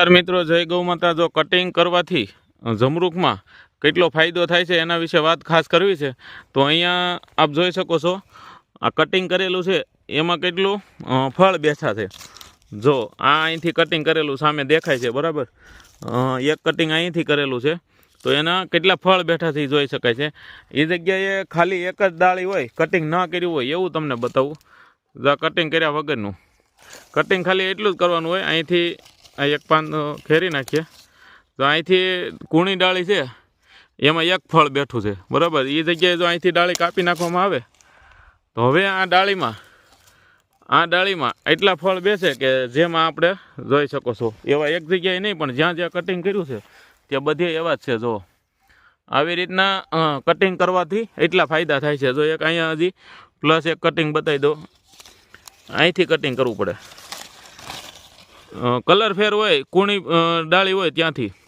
નમસ્કાર મિત્રો, જય ગૌ માતા. જો કટિંગ કરવાથી જમરૂખમાં કેટલો ફાયદો થાય છે એના વિશે વાત ખાસ કરવી છે, તો અહીંયા આપ જોઈ શકો છો, આ કટિંગ કરેલું છે, એમાં કેટલું ફળ બેઠા છે. જો આ અહીંથી કટિંગ કરેલું સામે દેખાય છે, બરાબર? એક કટિંગ અહીંથી કરેલું છે, તો એના કેટલા ફળ બેઠાથી જોઈ શકાય છે. એ જગ્યાએ ખાલી એક જ ડાળી હોય કટિંગ ન કર્યું હોય, એવું તમને બતાવું. જો કટિંગ કર્યા વગરનું. કટિંગ ખાલી એટલું જ કરવાનું હોય, અહીંથી આ એક પાન ખેરી નાખીએ. તો અહીંથી કૂણી ડાળી છે, એમાં એક ફળ બેઠું છે. બરાબર? એ જગ્યાએ જો અહીંથી ડાળી કાપી નાખવામાં આવે, તો હવે આ ડાળીમાં આ ડાળીમાં એટલા ફળ બેસે કે જેમાં આપણે જોઈ શકો છો. એવા એક જગ્યાએ નહીં, પણ જ્યાં જ્યાં કટિંગ કર્યું છે, ત્યાં બધે એવા જ છે જો આવી રીતના કટિંગ કરવાથી એટલા ફાયદા થાય છે. જો એક અહીંયા હજી પ્લસ એક કટિંગ બતાવી દો અહીંથી કટિંગ કરવું પડે. કલર ફેર હોય કૂણી ડાળી હોય ત્યાંથી.